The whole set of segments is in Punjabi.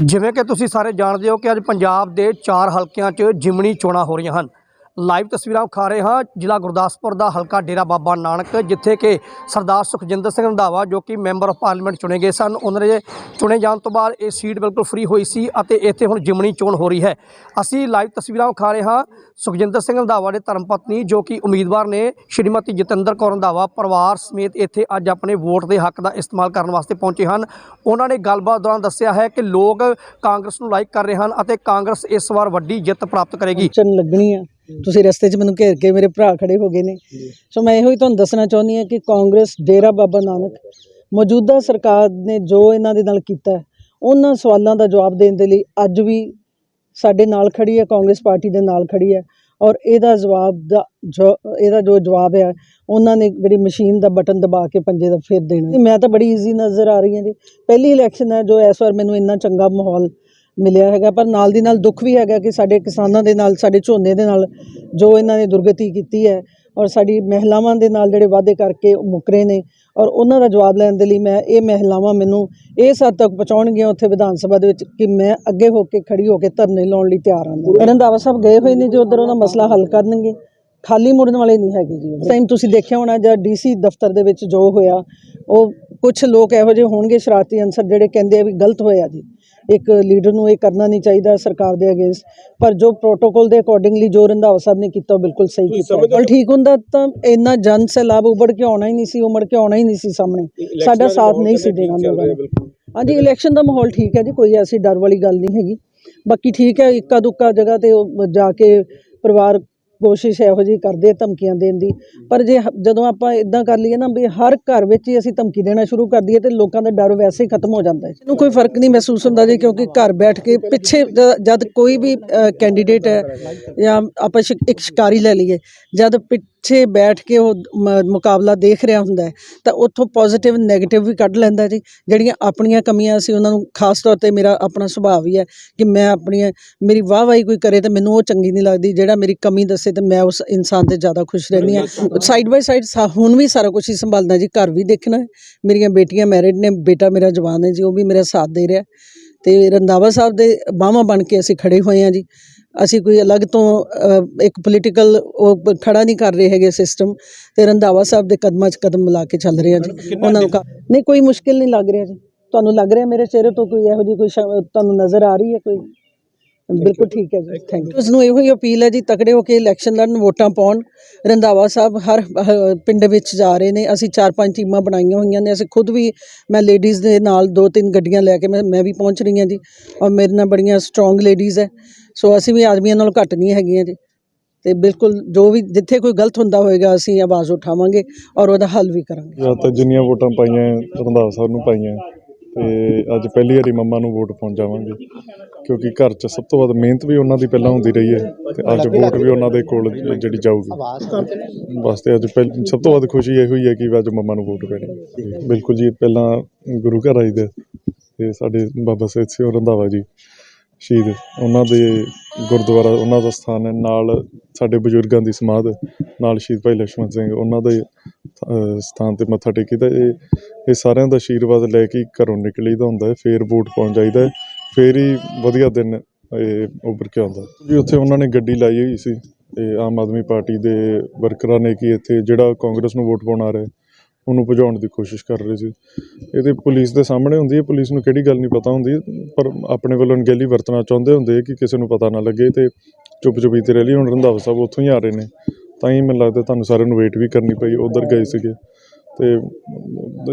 ਜਿਵੇਂ ਕਿ ਤੁਸੀਂ ਸਾਰੇ ਜਾਣਦੇ ਹੋ ਕਿ ਅੱਜ ਪੰਜਾਬ ਦੇ ਚਾਰ ਹਲਕਿਆਂ 'ਚ ਜਿਮਣੀ ਚੋਣਾਂ ਹੋ ਰਹੀਆਂ ਹਨ। ਲਾਈਵ ਤਸਵੀਰਾਂ ਵਿਖਾ ਰਹੇ ਹਾਂ। ਜ਼ਿਲ੍ਹਾ ਗੁਰਦਾਸਪੁਰ ਦਾ ਹਲਕਾ ਡੇਰਾ ਬਾਬਾ ਨਾਨਕ, ਜਿੱਥੇ ਕਿ ਸਰਦਾਰ ਸੁਖਜਿੰਦਰ ਸਿੰਘ ਰੰਧਾਵਾ, ਜੋ ਕਿ ਮੈਂਬਰ ਆਫ ਪਾਰਲੀਮੈਂਟ ਚੁਣੇ ਗਏ ਸਨ, ਉਹਨਾਂ ਦੇ ਚੁਣੇ ਜਾਣ ਤੋਂ ਬਾਅਦ ਇਹ ਸੀਟ ਬਿਲਕੁਲ ਫ੍ਰੀ ਹੋਈ ਸੀ ਅਤੇ ਇੱਥੇ ਹੁਣ ਜਿਮਣੀ ਚੋਣ ਹੋ ਰਹੀ ਹੈ। ਅਸੀਂ ਲਾਈਵ ਤਸਵੀਰਾਂ ਵਿਖਾ ਰਹੇ ਹਾਂ ਸੁਖਜਿੰਦਰ ਸਿੰਘ ਰੰਧਾਵਾ ਦੇ ਧਰਮ ਪਤਨੀ, ਜੋ ਕਿ ਉਮੀਦਵਾਰ ਨੇ ਸ਼੍ਰੀਮਤੀ ਜਤਿੰਦਰ ਕੌਰ ਰੰਧਾਵਾ, ਪਰਿਵਾਰ ਸਮੇਤ ਇੱਥੇ ਅੱਜ ਆਪਣੇ ਵੋਟ ਦੇ ਹੱਕ ਦਾ ਇਸਤੇਮਾਲ ਕਰਨ ਵਾਸਤੇ ਪਹੁੰਚੇ ਹਨ। ਉਹਨਾਂ ਨੇ ਗੱਲਬਾਤ ਦੌਰਾਨ ਦੱਸਿਆ ਹੈ ਕਿ ਲੋਕ ਕਾਂਗਰਸ ਨੂੰ ਲਾਈਕ ਕਰ ਰਹੇ ਹਨ ਅਤੇ ਕਾਂਗਰਸ ਇਸ ਵਾਰ ਵੱਡੀ ਜਿੱਤ ਪ੍ਰਾਪਤ ਕਰੇਗੀ। ਚੰਨ ਲੱਗਣੀ ਹੈ ਤੁਸੀਂ ਰਸਤੇ 'ਚ ਮੈਨੂੰ ਘੇਰ ਕੇ ਮੇਰੇ ਭਰਾ ਖੜੇ ਹੋ ਗਏ ਨੇ। ਸੋ ਮੈਂ ਇਹੋ ਹੀ ਤੁਹਾਨੂੰ ਦੱਸਣਾ ਚਾਹੁੰਦੀ ਹਾਂ ਕਿ ਕਾਂਗਰਸ ਡੇਰਾ ਬਾਬਾ ਨਾਨਕ ਮੌਜੂਦਾ ਸਰਕਾਰ ਨੇ ਜੋ ਇਹਨਾਂ ਦੇ ਨਾਲ ਕੀਤਾ ਉਹਨਾਂ ਸਵਾਲਾਂ ਦਾ ਜਵਾਬ ਦੇਣ ਦੇ ਲਈ ਅੱਜ ਵੀ ਸਾਡੇ ਨਾਲ ਖੜੀ ਹੈ ਕਾਂਗਰਸ ਪਾਰਟੀ ਦੇ ਨਾਲ ਖੜੀ ਹੈ ਔਰ ਇਹਦਾ ਜਵਾਬ ਦਾ ਜੋ ਇਹਦਾ ਜੋ ਜਵਾਬ ਹੈ ਉਹਨਾਂ ਨੇ ਜਿਹੜੀ ਮਸ਼ੀਨ ਦਾ ਬਟਨ ਦਬਾ ਕੇ ਪੰਜੇ ਦਾ ਫੇਰ ਦੇਣਾ ਮੈਂ ਤਾਂ ਬੜੀ ਈਜ਼ੀ ਨਜ਼ਰ ਆ ਰਹੀ ਹਾਂ ਜੀ। ਪਹਿਲੀ ਇਲੈਕਸ਼ਨ ਹੈ ਜੋ ਇਸ ਵਾਰ ਮੈਨੂੰ ਇੰਨਾ ਚੰਗਾ ਮਾਹੌਲ ਮਿਲਿਆ ਹੈਗਾ, ਪਰ ਨਾਲ ਦੀ ਨਾਲ ਦੁੱਖ ਵੀ ਹੈਗਾ ਕਿ ਸਾਡੇ ਕਿਸਾਨਾਂ ਦੇ ਨਾਲ, ਸਾਡੇ ਝੋਨੇ ਦੇ ਨਾਲ ਜੋ ਇਹਨਾਂ ਨੇ ਦੁਰਗਤੀ ਕੀਤੀ ਹੈ ਔਰ ਸਾਡੀ ਮਹਿਲਾਵਾਂ ਦੇ ਨਾਲ ਜਿਹੜੇ ਵਾਅਦੇ ਕਰਕੇ ਉਹ ਮੁੱਕਰੇ ਨੇ ਔਰ ਉਹਨਾਂ ਦਾ ਜਵਾਬ ਲੈਣ ਦੇ ਲਈ ਮੈਂ ਇਹ ਮਹਿਲਾਵਾਂ ਮੈਨੂੰ ਇਸ ਹੱਦ ਤੱਕ ਪਹੁੰਚਾਉਣਗੀਆਂ ਉੱਥੇ ਵਿਧਾਨ ਸਭਾ ਦੇ ਵਿੱਚ ਕਿ ਮੈਂ ਅੱਗੇ ਹੋ ਕੇ ਖੜੀ ਹੋ ਕੇ ਧਰਨੇ ਲਾਉਣ ਲਈ ਤਿਆਰ ਹਾਂ। ਰੰਧਾਵਾ ਸਾਹਿਬ ਗਏ ਹੋਏ ਨੇ ਜੋ, ਉਧਰ ਉਹਦਾ ਮਸਲਾ ਹੱਲ ਕਰਨਗੇ। ਖਾਲੀ ਮੁੜਨ ਵਾਲੇ ਨਹੀਂ ਹੈਗੇ ਜੀ। ਉਸ ਟਾਈਮ ਤੁਸੀਂ ਦੇਖਿਆ ਹੋਣਾ ਜਦ ਡੀਸੀ ਦਫ਼ਤਰ ਦੇ ਵਿੱਚ ਜੋ ਹੋਇਆ, ਉਹ ਕੁਝ ਲੋਕ ਇਹੋ ਜਿਹੇ ਹੋਣਗੇ ਸ਼ਰਾਰਤੀ ਅਨਸਰ ਜਿਹੜੇ ਕਹਿੰਦੇ ਆ ਵੀ ਗਲਤ ਹੋਇਆ ਜੀ। ਇੱਕ ਲੀਡਰ ਨੂੰ ਇਹ ਕਰਨਾ ਨਹੀਂ ਚਾਹੀਦਾ ਸਰਕਾਰ ਦੇ ਅਗੇਂਸਟ ਪਰ ਜੋ ਪ੍ਰੋਟੋਕਾਲ ਦੇ ਅਕੋਰਡਿੰਗਲੀ ਜੋ ਰੰਧਾਵਾ ਸਾਹਿਬ ਨੇ ਕੀਤਾ ਉਹ ਬਿਲਕੁਲ ਸਹੀ ਕੀਤਾ ਪਰ ਠੀਕ ਹੁੰਦਾ ਤਾਂ ਇੰਨਾ ਜਨ ਸੈਲਾਬ ਉਬੜ ਕੇ ਆਉਣਾ ਹੀ ਨਹੀਂ ਸੀ ਉਮੜ ਕੇ ਆਉਣਾ ਹੀ ਨਹੀਂ ਸੀ ਸਾਹਮਣੇ। ਸਾਡਾ ਸਾਥ ਨਹੀਂ ਸੀ ਦੇਣਾ ਲੋਕਾਂ ਨੇ। ਹਾਂਜੀ ਇਲੈਕਸ਼ਨ ਦਾ ਮਾਹੌਲ ਠੀਕ ਹੈ ਜੀ ਕੋਈ ਐਸੀ ਡਰ ਵਾਲੀ ਗੱਲ ਨਹੀਂ ਹੈਗੀ। ਬਾਕੀ ਠੀਕ ਹੈ ਇੱਕਾ ਦੁੱਕਾ ਜਗ੍ਹਾ ਤੇ ਉਹ ਜਾ ਕੇ ਪਰਿਵਾਰ ਕੋਸ਼ਿਸ਼ ਇਹੋ ਜਿਹੀ ਕਰਦੇ ਧਮਕੀਆਂ ਦੇਣ ਦੀ। ਪਰ ਜੇ ਹ- ਜਦੋਂ ਆਪਾਂ ਇਦਾਂ ਕਰ ਲਈਏ ਨਾ ਵੀ ਹਰ ਘਰ ਵਿੱਚ ਹੀ ਅਸੀਂ ਧਮਕੀ ਦੇਣਾ ਸ਼ੁਰੂ ਕਰ ਦਈਏ ਤੇ ਲੋਕਾਂ ਦਾ ਡਰ ਵੈਸੇ ਹੀ ਖਤਮ ਹੋ ਜਾਂਦਾ ਹੈ। ਇਹਨੂੰ ਕੋਈ ਫ਼ਰਕ ਨਹੀਂ ਮਹਿਸੂਸ ਹੁੰਦਾ ਜੀ, ਕਿਉਂਕਿ ਘਰ ਬੈਠ ਕੇ ਪਿੱਛੇ ਜ- ਜਦ ਕੋਈ ਵੀ ਕੈਂਡੀਡੇਟ ਹੈ ਜਾਂ ਆਪਾਂ ਸ਼ਿਕ- ਇੱਕ ਸ਼ਿਕਾਰੀ ਲੈ ਲਈਏ, ਜਦ ਪਿੱਛੇ ਬੈਠ ਕੇ ਉਹ ਮੁਕਾਬਲਾ ਦੇਖ ਰਿਹਾ ਹੁੰਦਾ ਤਾਂ ਉੱਥੋਂ ਪੋਜ਼ਿਟਿਵ ਨੈਗੇਟਿਵ ਵੀ ਕੱਢ ਲੈਂਦਾ ਜੀ। ਜਿਹੜੀਆਂ ਆਪਣੀਆਂ ਕਮੀਆਂ ਸੀ ਉਹਨਾਂ ਨੂੰ ਖਾਸ ਤੌਰ ਤੇ ਮੇਰਾ ਆਪਣਾ ਸੁਭਾਅ ਵੀ ਹੈ ਕਿ ਮੈਂ ਆਪਣੀਆਂ ਮੇਰੀ ਵਾਹ ਵਾਹੀ ਕੋਈ ਕਰੇ ਤੇ ਮੈਨੂੰ ਉਹ ਚੰਗੀ ਨਹੀਂ ਲੱਗਦੀ ਜਿਹੜਾ ਮੇਰੀ ਕਮੀ ਦੱਸੇ ਤੇ ਮੈਂ ਉਸ ਇਨਸਾਨ ਤੇ ਜ਼ਿਆਦਾ ਖੁਸ਼ ਰਹਿੰਦੀ ਹਾਂ। ਸਾਈਡ ਬਾਈ ਸਾਈਡ ਹੁਣ ਵੀ ਸਾਰਾ ਕੁਝ ਹੀ ਸੰਭਾਲਣਾ ਜੀ ਘਰ ਵੀ ਦੇਖਣਾ ਮੇਰੀਆਂ ਬੇਟੀਆਂ ਮੈਰਿਡ ਨੇ ਬੇਟਾ ਮੇਰਾ ਜਵਾਨ ਹੈ ਜੀ ਉਹ ਵੀ ਮੇਰਾ ਸਾਥ ਦੇ ਰਿਹਾ ਤੇ ਰੰਧਾਵਾ ਸਾਹਿਬ ਦੇ ਬਾਹਾਂ ਬਣ ਕੇ ਅਸੀਂ ਖੜੇ ਹੋਏ ਹਾਂ ਜੀ। ਅਸੀਂ ਕੋਈ ਅਲੱਗ ਤੋਂ ਇੱਕ ਪੋਲੀਟੀਕਲ ਖੜਾ ਨਹੀਂ ਕਰ ਰਹੇ ਹੈਗੇ ਸਿਸਟਮ ਤੇ ਰੰਧਾਵਾ ਸਾਹਿਬ ਦੇ ਕਦਮਾਂ 'ਚ ਕਦਮ ਮਿਲਾ ਕੇ ਚੱਲ ਰਹੇ ਹਾਂ ਜੀ। ਉਹਨਾਂ ਨੂੰ ਨਹੀਂ ਕੋਈ ਮੁਸ਼ਕਿਲ ਨਹੀਂ ਲੱਗ ਰਿਹਾ ਜੀ। ਤੁਹਾਨੂੰ ਲੱਗ ਰਿਹਾ ਮੇਰੇ ਚਿਹਰੇ ਤੋਂ ਕੋਈ ਇਹੋ ਜਿਹੀ ਕੋਈ ਤੁਹਾਨੂੰ ਨਜ਼ਰ ਆ ਰਹੀ ਹੈ ਕੋਈ? ਬਿਲਕੁਲ ਠੀਕ ਹੈ ਜੀ ਥੈਂਕ ਯੂ ਉਸ ਨੂੰ ਇਹੋ ਹੀ ਅਪੀਲ ਹੈ ਜੀ ਤਕੜੇ ਹੋ ਕੇ ਇਲੈਕਸ਼ਨ ਲੜਨ ਵੋਟਾਂ ਪਾਉਣ। ਰੰਧਾਵਾ ਸਾਹਿਬ ਹਰ ਪਿੰਡ ਵਿੱਚ ਜਾ ਰਹੇ ਨੇ ਅਸੀਂ ਚਾਰ ਪੰਜ ਟੀਮਾਂ ਬਣਾਈਆਂ ਹੋਈਆਂ ਨੇ ਅਸੀਂ ਖੁਦ ਵੀ ਮੈਂ ਲੇਡੀਜ਼ ਦੇ ਨਾਲ ਦੋ ਤਿੰਨ ਗੱਡੀਆਂ ਲੈ ਕੇ ਮੈਂ ਮੈਂ ਵੀ ਪਹੁੰਚ ਰਹੀ ਹਾਂ ਜੀ ਔਰ ਮੇਰੇ ਨਾਲ ਬੜੀਆਂ ਸਟਰੋਂਗ ਲੇਡੀਜ਼ ਹੈ। ਸੋ ਅਸੀਂ ਵੀ ਆਦਮੀਆਂ ਨਾਲੋਂ ਘੱਟ ਨਹੀਂ ਹੈਗੀਆਂ ਜੀ। ਤੇ ਬਿਲਕੁਲ ਜੋ ਵੀ ਜਿੱਥੇ ਕੋਈ ਗਲਤ ਹੁੰਦਾ ਹੋਏਗਾ ਅਸੀਂ ਆਵਾਜ਼ ਉਠਾਵਾਂਗੇ ਔਰ ਉਹਦਾ ਹੱਲ ਵੀ ਕਰਾਂਗੇ। ਜਾਂ ਤਾਂ ਜਿੰਨੀਆਂ ਵੋਟਾਂ ਪਾਈਆਂ ਰੰਧਾਵਾ ਸਾਹਿਬ ਨੂੰ ਪਾਈਆਂ। ਤੇ ਅੱਜ ਪਹਿਲੀ ਵਾਰੀ ਮੰਮਾ ਨੂੰ ਵੋਟ ਪਾਉਣ ਜਾਵਾਂਗੇ। ਕਿਉਂਕਿ ਘਰ 'ਚ ਸਭ ਤੋਂ ਵੱਧ ਮਿਹਨਤ ਵੀ ਉਹਨਾਂ ਦੀ ਪਹਿਲਾਂ ਹੁੰਦੀ ਰਹੀ ਹੈ ਤੇ ਅੱਜ ਵੋਟ ਵੀ ਉਹਨਾਂ ਦੇ ਕੋਲ ਜਿਹੜੀ ਜਾਊਗੀ। ਵਾਸਤੇ ਅੱਜ ਪਹਿਲ- ਸਭ ਤੋਂ ਵੱਧ ਖੁਸ਼ੀ ਇਹੋ ਹੀ ਹੈ ਕਿ ਅੱਜ ਮੰਮਾ ਨੂੰ ਵੋਟ ਪੈਣੀ ਬਿਲਕੁਲ ਜੀ ਪਹਿਲਾਂ ਗੁਰੂ ਘਰ ਆਈਦਾ ਤੇ ਸਾਡੇ ਬਾਬਾ ਸੇਤ ਸਿੰਘ ਰੰਧਾਵਾ ਜੀ। ਸ਼ਹੀਦ। ਉਹਨਾਂ ਦੇ ਗੁਰਦੁਆਰਾ, ਉਹਨਾਂ ਦਾ ਸਥਾਨ ਹੈ ਨਾਲ ਸਾਡੇ ਬਜ਼ੁਰਗਾਂ ਦੀ ਸਮਾਧ, ਨਾਲ ਸ਼ਹੀਦ ਭਾਈ ਲక్ష్మణ ਸਿੰਘ। ਉਹਨਾਂ ਦੇ ਸਥਾਨ ਤੇ ਮੱਥਾ ਟੇਕੀ ਟੇਕੀਦਾ ਇਹ ਇਹ ਸਾਰਿਆਂ ਦਾ ਆਸ਼ੀਰਵਾਦ ਲੈ ਕੇ ਘਰੋਂ ਨਿਕਲੀ ਦਾ ਹੁੰਦਾ ਹੈ। ਫੇਰ ਬੂਟ ਪਾਉਣ ਜਾਈਦਾ ਫੇਰ ਹੀ ਵਧੀਆ ਦਿਨ, ਇਹ ਉੱਪਰ ਕੇ ਆਉਂਦਾ ਜੀ ਉੱਥੇ ਉਹਨਾਂ ਨੇ ਗੱਡੀ ਲਾਈ ਹੋਈ ਸੀ। ਤੇ ਆਮ ਆਦਮੀ ਪਾਰਟੀ ਦੇ ਵਰਕਰਾਂ ਨੇ ਕਿ ਇੱਥੇ ਜਿਹੜਾ ਕਾਂਗਰਸ ਨੂੰ ਵੋਟ ਪਾਉਣ ਆ ਰਿਹਾ ਉਹਨੂੰ ਭਜਾਉਣ ਦੀ ਕੋਸ਼ਿਸ਼ ਕਰ ਰਹੇ ਸੀ। ਇਹ ਤੇ ਪੁਲਿਸ ਦੇ ਸਾਹਮਣੇ ਹੁੰਦੀ ਹੈ, ਪੁਲਿਸ ਨੂੰ ਕਿਹੜੀ ਗੱਲ ਨਹੀਂ ਪਤਾ ਹੁੰਦੀ, ਪਰ ਆਪਣੇ ਵੱਲੋਂ ਅਣਗਹਿਲੀ ਵਰਤਣਾ ਚਾਹੁੰਦੇ ਹੁੰਦੇ ਕਿ ਕਿਸੇ ਨੂੰ ਪਤਾ ਨਾ ਲੱਗੇ ਤੇ ਚੁੱਪ ਚੁਪੀਤੇ ਰਹਿ ਲਈ ਹੁਣ ਰੰਧਾਵਾ ਸਾਹਿਬ ਉੱਥੋਂ ਹੀ ਆ ਰਹੇ ਨੇ। ਤਾਂ ਹੀ ਮੈਨੂੰ ਲੱਗਦਾ ਤੁਹਾਨੂੰ ਸਾਰਿਆਂ ਨੂੰ ਵੇਟ ਵੀ ਕਰਨੀ ਪਈ, ਉਧਰ ਗਏ ਸੀਗੇ। ਤੇ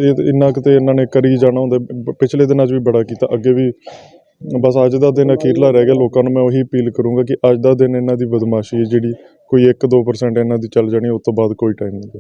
ਇਹ ਇੰਨਾ ਕੁ ਤੇ ਇਹਨਾਂ ਨੇ ਕਰੀ ਜਾਣਾ ਹੁੰਦਾ। ਪਿਛਲੇ ਦਿਨਾਂ 'ਚ ਵੀ ਬੜਾ ਕੀਤਾ, ਅੱਗੇ ਵੀ ਬਸ ਅੱਜ ਦਾ ਦਿਨ ਅਖੀਰਲਾ ਰਹਿ ਗਿਆ। ਲੋਕਾਂ ਨੂੰ ਮੈਂ ਉਹੀ ਅਪੀਲ ਕਰੂੰਗਾ ਕਿ ਅੱਜ ਦਾ ਦਿਨ ਇਹਨਾਂ ਦੀ ਬਦਮਾਸ਼ੀ ਹੈ ਜਿਹੜੀ ਕੋਈ 1-2% ਇਹਨਾਂ ਦੀ ਚੱਲ ਜਾਣੀ, ਉਸ ਤੋਂ ਬਾਅਦ ਕੋਈ ਟਾਈਮ ਨਹੀਂ ਗਾ